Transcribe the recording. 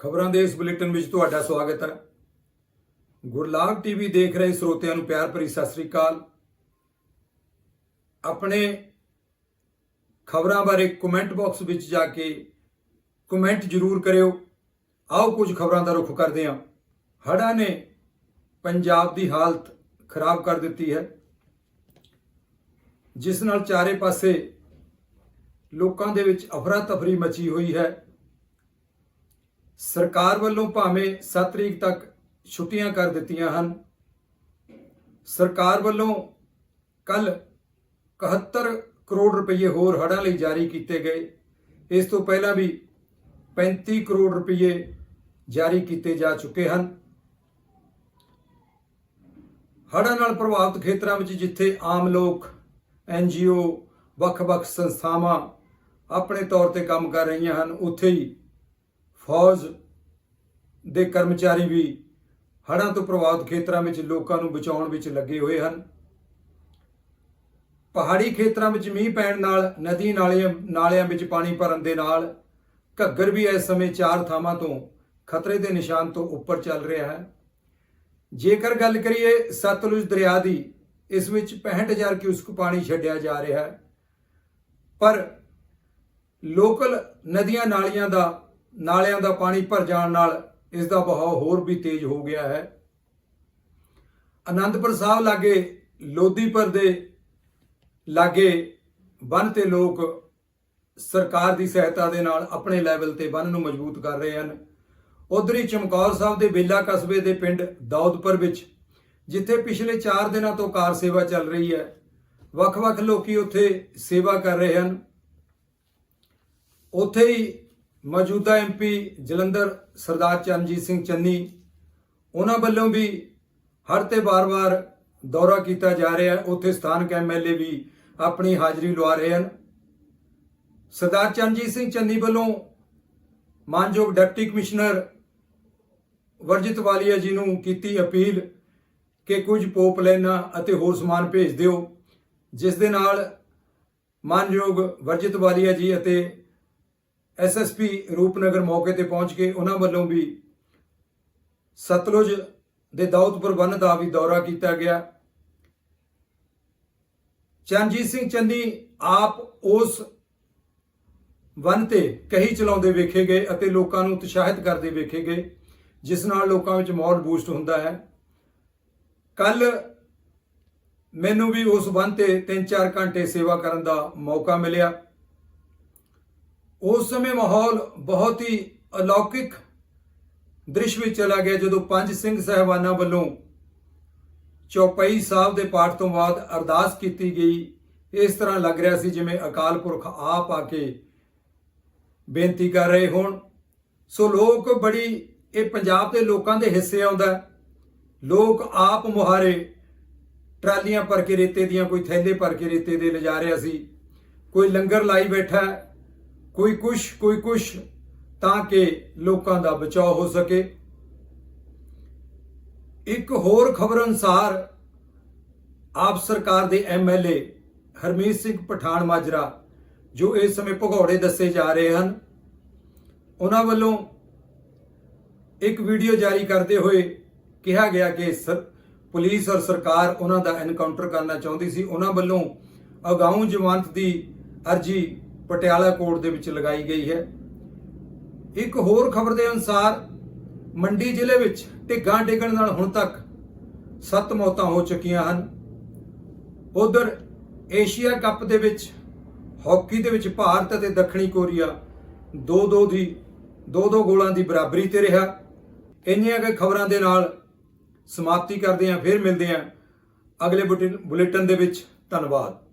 ਖਬਰਾਂ ਦੇ ਇਸ ਬੁਲੇਟਿਨ ਵਿੱਚ ਤੁਹਾਡਾ ਸਵਾਗਤ ਹੈ। ਗੁਰਲਾਗ ਟੀਵੀ ਦੇਖ ਰਹੇ ਸਰੋਤਿਆਂ ਨੂੰ ਪਿਆਰ ਭਰੀ ਸਤਿ ਸ੍ਰੀ ਅਕਾਲ। ਆਪਣੇ ਖਬਰਾਂ ਬਾਰੇ ਕਮੈਂਟ ਬਾਕਸ ਵਿੱਚ ਜਾ ਕੇ ਕਮੈਂਟ ਜ਼ਰੂਰ ਕਰਿਓ। ਆਓ ਕੁਝ ਖਬਰਾਂ ਦਾ ਰੁਖ ਕਰਦੇ ਹਾਂ। ਹੜ੍ਹਾਂ ਨੇ ਪੰਜਾਬ ਦੀ ਹਾਲਤ ਖਰਾਬ ਕਰ ਦਿੱਤੀ ਹੈ। ਜਿਸ ਨਾਲ ਚਾਰੇ ਪਾਸੇ ਲੋਕਾਂ ਦੇ ਵਿੱਚ ਅਫਰਾ ਤਫਰੀ ਮਚੀ ਹੋਈ ਹੈ। ਸਰਕਾਰ ਵੱਲੋਂ ਭਾਵੇਂ 7 ਤਰੀਕ ਤੱਕ ਛੁੱਟੀਆਂ ਕਰ ਦਿੱਤੀਆਂ ਹਨ, ਸਰਕਾਰ ਵੱਲੋਂ ਕੱਲ 71 ਕਰੋੜ ਰੁਪਏ ਹੋਰ ਹੜ੍ਹਾਂ ਲਈ ਜਾਰੀ ਕੀਤੇ ਗਏ। ਇਸ ਤੋਂ ਪਹਿਲਾਂ ਵੀ 35 ਕਰੋੜ ਰੁਪਏ ਜਾਰੀ ਕੀਤੇ ਜਾ ਚੁੱਕੇ ਹਨ। ਹੜ੍ਹਾਂ ਨਾਲ ਪ੍ਰਭਾਵਿਤ ਖੇਤਰਾਂ ਵਿੱਚ ਜਿੱਥੇ ਆਮ ਲੋਕ ਐਨਜੀਓ ਵੱਖ-ਵੱਖ ਸੰਸਥਾਵਾਂ ਆਪਣੇ ਤੌਰ ਤੇ ਕੰਮ ਕਰ ਰਹੀਆਂ ਹਨ, ਉੱਥੇ ਹੀ ਫੌਜ ਦੇ ਕਰਮਚਾਰੀ ਵੀ ਹੜ੍ਹਾਂ ਤੋਂ ਪ੍ਰਭਾਵਿਤ ਖੇਤਰਾਂ ਵਿੱਚ ਲੋਕਾਂ ਨੂੰ ਬਚਾਉਣ ਵਿੱਚ ਲੱਗੇ ਹੋਏ ਹਨ। ਪਹਾੜੀ ਖੇਤਰਾਂ ਵਿੱਚ ਮੀਂਹ ਪੈਣ ਨਾਲ, ਨਦੀ ਨਾਲਿਆਂ ਨਾਲਿਆਂ ਵਿੱਚ ਪਾਣੀ ਭਰਨ ਦੇ ਨਾਲ ਘੱਗਰ ਵੀ ਇਸ ਸਮੇਂ ਚਾਰ ਥਾਵਾਂ ਤੋਂ ਖਤਰੇ ਦੇ ਨਿਸ਼ਾਨ ਤੋਂ ਉੱਪਰ ਚੱਲ ਰਿਹਾ ਹੈ। ਜੇਕਰ ਗੱਲ ਕਰੀਏ ਸਤਲੁਜ ਦਰਿਆ ਦੀ, ਇਸ ਵਿੱਚ 65000 ਕਿਊਸਕ ਪਾਣੀ ਛੱਡਿਆ ਜਾ ਰਿਹਾ ਹੈ। ਪਰ ਲੋਕਲ ਨਦੀਆਂ ਨਾਲੀਆਂ ਦਾ ਨਾਲਿਆਂ ਦਾ ਪਾਣੀ ਭਰ ਜਾਣ ਨਾਲ ਇਸ ਦਾ ਵਹਾਅ ਹੋਰ ਵੀ ਤੇਜ਼ ਹੋ ਗਿਆ ਹੈ। ਆਨੰਦਪੁਰ ਸਾਹਿਬ ਲਾਗੇ ਲੋਧੀਪੁਰ ਦੇ ਲਾਗੇ ਬੰਨ ਤੇ ਲੋਕ ਸਰਕਾਰ ਦੀ ਸਹਾਇਤਾ ਦੇ ਨਾਲ ਆਪਣੇ ਲੈਵਲ ਤੇ ਬੰਨ ਨੂੰ ਮਜ਼ਬੂਤ ਕਰ ਰਹੇ ਹਨ। ਉਧਰ ਹੀ ਚਮਕੌਰ ਸਾਹਿਬ ਦੇ ਬੇਲਾ ਕਸਬੇ ਦੇ ਪਿੰਡ ਦੌਦਪੁਰ ਵਿੱਚ, ਜਿੱਥੇ ਪਿਛਲੇ 4 ਦਿਨਾਂ ਤੋਂ ਕਾਰ ਸੇਵਾ ਚੱਲ ਰਹੀ ਹੈ। ਵੱਖ-ਵੱਖ ਲੋਕੀ ਉੱਥੇ ਸੇਵਾ ਕਰ ਰਹੇ ਹਨ। ਉੱਥੇ ਹੀ ਮੌਜੂਦਾ ਐਮਪੀ ਜਲੰਧਰ ਸਰਦਾਰ ਚਰਨਜੀਤ ਸਿੰਘ ਚੰਨੀ, ਉਹਨਾਂ ਵੱਲੋਂ ਵੀ ਹਰ ਤੇ ਵਾਰ-ਵਾਰ ਦੌਰਾ ਕੀਤਾ ਜਾ ਰਿਹਾ ਹੈ। ਉੱਥੇ ਸਥਾਨਕ ਐਮਐਲਏ ਵੀ ਆਪਣੀ ਹਾਜ਼ਰੀ ਲਵਾ ਰਹੇ ਹਨ। ਸਰਦਾਰ ਚਰਨਜੀਤ ਸਿੰਘ ਚੰਨੀ ਵੱਲੋਂ ਮਾਨਯੋਗ ਡਿਪਟੀ ਕਮਿਸ਼ਨਰ ਵਰਜਿਤ ਵਾਲੀਆ ਜੀ ਨੂੰ ਕੀਤੀ ਅਪੀਲ ਕਿ ਕੁਝ ਪੋਪ ਲੈਣਾ ਅਤੇ ਹੋਰ ਸਮਾਨ ਭੇਜ ਦਿਓ, ਜਿਸ ਦੇ ਨਾਲ ਮਾਨਯੋਗ ਵਰਜਿਤ ਵਾਲੀਆ ਜੀ ਅਤੇ ਐਸਐਸਪੀ ਰੂਪਨਗਰ ਮੌਕੇ ਤੇ ਪਹੁੰਚ ਕੇ ਉਹਨਾਂ ਵੱਲੋਂ ਵੀ ਸਤਲੁਜ ਦੇ ਦਾਊਦਪੁਰ ਬੰਨ ਦਾ ਵੀ ਦੌਰਾ ਕੀਤਾ ਗਿਆ। ਚਰਨਜੀਤ ਸਿੰਘ ਚੰਨੀ ਆਪ ਉਸ ਵਨ ਤੇ ਕਹੀ ਚਲਾਉਂਦੇ ਵੇਖੇ ਗਏ ਅਤੇ ਲੋਕਾਂ ਨੂੰ ਉਤਸ਼ਾਹਿਤ ਕਰਦੇ ਵੇਖੇ ਗਏ, ਜਿਸ ਨਾਲ ਲੋਕਾਂ ਵਿੱਚ ਮੌਲ ਬੂਸਟ ਹੁੰਦਾ ਹੈ। ਕੱਲ ਮੈਨੂੰ ਵੀ ਉਸ ਵਨ ਤੇ 3-4 ਘੰਟੇ ਸੇਵਾ ਕਰਨ ਦਾ ਮੌਕਾ ਮਿਲਿਆ। ਉਸ ਸਮੇਂ ਮਾਹੌਲ ਬਹੁਤ ਹੀ ਅਲੌਕਿਕ ਦ੍ਰਿਸ਼ ਵਿੱਚ ਚਲਾ ਗਿਆ ਜਦੋਂ ਪੰਜ ਸਿੰਘ ਸਹਿਬਾਨਾਂ ਵੱਲੋਂ ਚੌਪਈ ਸਾਹਿਬ ਦੇ ਪਾਠ ਤੋਂ ਬਾਅਦ ਅਰਦਾਸ ਕੀਤੀ ਗਈ। ਇਸ ਤਰ੍ਹਾਂ ਲੱਗ ਰਿਹਾ ਸੀ ਜਿਵੇਂ ਅਕਾਲ ਪੁਰਖ ਆਪ ਆ ਕੇ ਬੇਨਤੀ ਕਰ ਰਹੇ ਹੋਣ। ਸੋ ਲੋਕ ਬੜੀ, ਇਹ ਪੰਜਾਬ ਦੇ ਲੋਕਾਂ ਦੇ ਹਿੱਸੇ ਆਉਂਦਾ ਲੋਕ ਆਪ ਮੁਹਾਰੇ ਟਰਾਲੀਆਂ ਭਰ ਕੇ ਰੇਤੇ ਦੀਆਂ, ਕੋਈ ਥੈਲੇ ਭਰ ਕੇ ਰੇਤੇ ਦੇ ਲਿਜਾ ਰਿਹਾ ਸੀ। ਕੋਈ ਲੰਗਰ ਲਾਈ ਬੈਠਾ ਕੋਈ ਕੁਛ ਕੋਈ ਕੁਛ, ਤਾਂ ਕਿ ਲੋਕਾਂ ਦਾ ਬਚਾਅ ਹੋ ਸਕੇ। ਇੱਕ ਹੋਰ ਖਬਰ ਅਨੁਸਾਰ ਆਪ ਸਰਕਾਰ ਦੇ ਐਮਐਲਏ ਹਰਮੀਤ ਸਿੰਘ ਪਠਾਨ ਮਾਜਰਾ, ਜੋ ਇਸ ਸਮੇਂ ਭਗੌੜੇ ਦੱਸੇ ਜਾ ਰਹੇ ਹਨ, ਉਹਨਾਂ ਵੱਲੋਂ ਇੱਕ ਵੀਡੀਓ ਜਾਰੀ ਕਰਦੇ ਹੋਏ ਕਿਹਾ ਗਿਆ ਕਿ ਪੁਲਿਸ ਔਰ ਸਰਕਾਰ ਉਹਨਾਂ ਦਾ ਐਨਕਾਊਂਟਰ ਕਰਨਾ ਚਾਹੁੰਦੀ ਸੀ। ਉਹਨਾਂ ਵੱਲੋਂ ਅਗਾਊਂ ਜ਼ਮਾਨਤ ਦੀ ਅਰਜੀ ਪਟਿਆਲਾ ਕੋਰਟ ਦੇ ਵਿੱਚ ਲਗਾਈ ਗਈ ਹੈ। ਇੱਕ ਹੋਰ ਖਬਰ ਦੇ ਅਨੁਸਾਰ ਮੰਡੀ ਜ਼ਿਲ੍ਹੇ ਵਿੱਚ ਢਿੱਗਾਂ ਡਿੱਗਣ ਨਾਲ ਹੁਣ ਤੱਕ 7 ਮੌਤਾਂ ਹੋ ਚੁੱਕੀਆਂ ਹਨ। ਉਧਰ ਏਸ਼ੀਆ ਕੱਪ ਦੇ ਵਿੱਚ, ਹਾਕੀ ਦੇ ਵਿੱਚ ਭਾਰਤ ਅਤੇ ਦੱਖਣੀ ਕੋਰੀਆ 2-2 ਦੀ 2-2 ਗੋਲਾਂ ਦੀ ਬਰਾਬਰੀ ਤੇ ਰਿਹਾ। ਇੰਨੀਆਂ ਕੁ ਖਬਰਾਂ ਦੇ ਨਾਲ ਸਮਾਪਤੀ ਕਰਦੇ ਹਾਂ, ਫਿਰ ਮਿਲਦੇ ਹਾਂ ਅਗਲੇ ਬੁਲੇਟਿਨ ਦੇ ਵਿੱਚ। ਧੰਨਵਾਦ।